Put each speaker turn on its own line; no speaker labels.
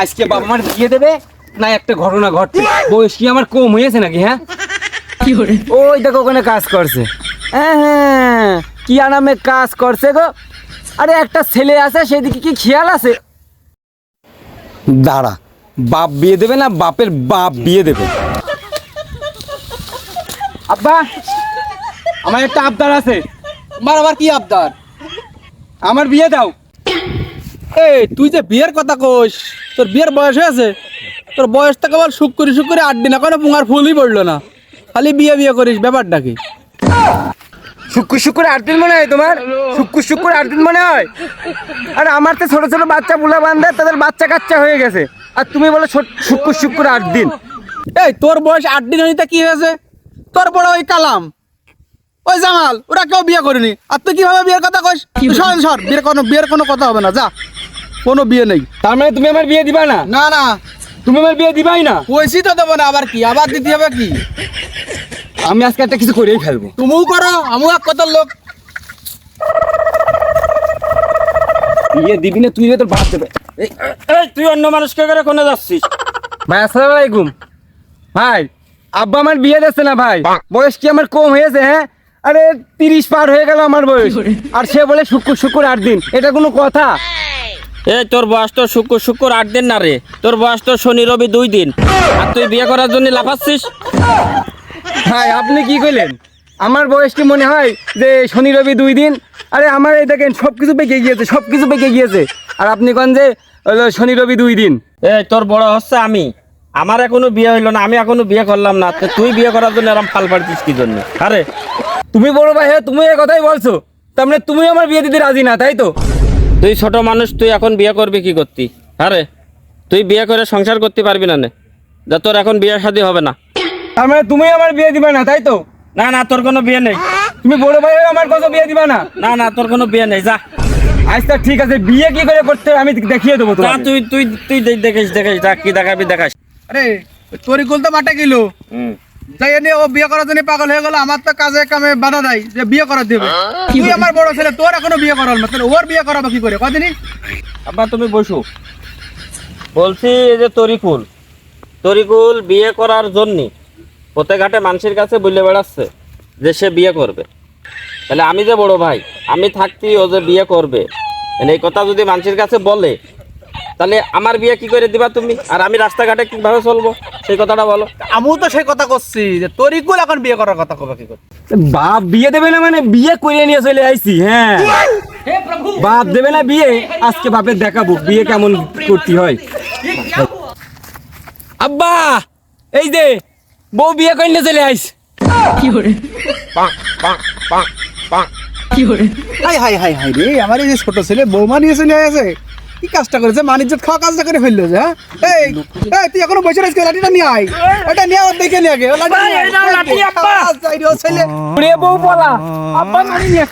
আজকে বাবা আমার বিয়ে দেবে না একটা ঘটনা ঘটছে। বয়স কি আমার কম হয়েছে নাকি হ্যাঁ? কি করে ওই দেখো, ওখানে কাজ করছে। হ্যাঁ হ্যাঁ কি আরামে কাজ করছে গো। আরে একটা ছেলে আছে, সেদিকে কি খেয়াল আছে? দাঁড়া, বাপ বিয়ে দেবে না, বাপের বাপ বিয়ে দেবে? আব্বা, আমার একটা আবদার আছে।
আমার আবার কি আবদার?
আমার বিয়ে দাও।
এই, তুই যে বিয়ের কথা কোস তোর বিয়ের বয়স হয়েছে তোর বয়স তো কেবল সুখ করি সুখ করে আট দিন এখনও পুঙার ফুলই পড়ল না। খালি বিয়ে বিয়ে করিস ব্যাপারটা কি?
শুক্র শুক্র আট দিন মনে হয় তোমার? শুক্র শুক্র আট দিন মনে হয়? আর আমার তো ছোট ছোট বাচ্চা বুলা বান্ধে তাদের বাচ্চা কাচ্চা হয়ে গেছে। আর তুমি বলো শুক্র শুক্র আট দিন।
এই তোর বয়স আট দিন হইতে কি হয়েছে? তোর বড় ওই কালাম। ওই জামাল ওরা কেউ বিয়ে করেনি। আর তুই কীভাবে বিয়ের কথা কইস? সর সর বিয়ের কোনো বিয়ের কোনো কথা হবে না যা। কোনো বিয়ে নেই।
তার মানে তুমি আমার বিয়ে দিবা না?
না না।
তুমি আমার বিয়ে দিবাই না?
পয়সি তো দেবো না আবার কি? আবার দিতে হবে কি?
আমি আজকে একটা কিছু করেই ফেলব।
তুমিও করো আমিও এক কত লোক।
বিয়ে দিবি না তুই তোর বাপ দেবে। এই,
এই তুই অন্য মানুষকে করে কোনে যাচ্ছিস?
ভাই আসসালামু আলাইকুম। ভাই আব্বা আমার বিয়ে দিচ্ছে না ভাই? বয়স কি আমার কম হয়েছে হ্যাঁ? আরে তিরিশ পার হয়ে গেল আমার বয়স। আর সে বলে শুক্র শুক্র আট দিন। এটা কোনো কথা?
এই তোর বয়স তো শুক্র শুক্র আট দিন না রে। তোর বয়স তো শনি রবি দুই দিন। আর তুই বিয়ে করার জন্য লাফাচ্ছিস?
হ্যাঁ আপনি কি কইলেন? আমার বয়স কি মনে হয় যে শনি রবি দুই দিন? আরে আমার এই দেখেন সব কিছু পেকে গিয়েছে সব কিছু পেকে গিয়েছে। আর আপনি কন যে হলো শনি রবি দুই দিন?
এই তোর বড় হচ্ছে আমি। আমার এখনও বিয়ে হইল না আমি এখনও বিয়ে করলাম না। তো তুই বিয়ে করার জন্য এরকম ফাল পাড়ছিস কি জন্য? আরে।
তুমি বড় ভাই হ্যাঁ তুমি এই কথাই বলছো। তার মানে তুমি আমার বিয়ে দিতে রাজি না তাই তো?
তুই ছোট মানুষ তুই এখন বিয়ে করবি কি করতি? আরে তুই বিয়ে করে সংসার করতে পারবি না নে। যা তোর এখন বিয়ে শাদী হবে না।
তার মানে তুমি আমার বিয়ে দিবা না তাই তো?
না না তোর কোনো বিয়ে নেই।
তুমি বড় ভাই আমার কত বিয়ে দিবা না?
না না তোর কোনো বিয়ে নেই যা।
আচ্ছা ঠিক আছে বিয়ে কি করে করতে আমি দেখিয়ে দেবো
যা তুই তুই তুই দেখিস দেখিস যা কি দেখাবি দেখাস।
আরে তরিকুল তো মাঠে গেল।
হুম।
তাই এনে ও বিয়ে করার জন্য পাগল হয়ে গেল আমার তো কাজে কামে বাধা দেয় যে বিয়ে করার দেবে। তুই আমার বড় ছেলে তোর এখনও বিয়ে করাল না তাহলে ওর বিয়ে করাবো কি করে? কদিনই
আব্বা তুমি বসো। বলছি এই যে তরিকুল তরিকুল বিয়ে করার জন্য পথে ঘাটে মানুষের কাছে বলে বেড়াচ্ছে যে সে বিয়ে করবে। তাহলে আমি যে বড় ভাই আমি থাকতি ও যে বিয়ে করবে মানে এই কথা যদি মানুষের কাছে বলে তাহলে আমার বিয়ে কি করে দিবা তুমি? আর আমি রাস্তাঘাটে কীভাবে চলবো? সেই কথাটা বলো।
আমিও তো সেই কথা করছি যে তরিকুল এখন বিয়ে করার কথা কবে কি করে
বাপ বিয়ে দেবে না মানে বিয়ে করে নিয়ে চলে আইছি হ্যাঁ। বাপ দেবে না বিয়ে আজকে বাপের দেখাবো বিয়ে কেমন করতে হয়। আব্বা এই যে বউ বিয়ে করে নিয়ে চলে আইস
হাই হাই হাই হাই রে আমার এই যে ছোট ছেলে বৌমা নিয়ে চলে গেছে কি কাজটা করেছে মানিজ্য খাওয়া কাজটা করে ফেলল যে হ্যাঁ? এই এই তুই এখনও বসে রয়েছিস লাঠিটা নিয়ে আয়। ওটা নিয়ে আবার দেখে নিয়ে আগে। লাঠি নিয়ে ছেলে।
ঘুরে বউ বলা। আব্বা নারী নিয়ে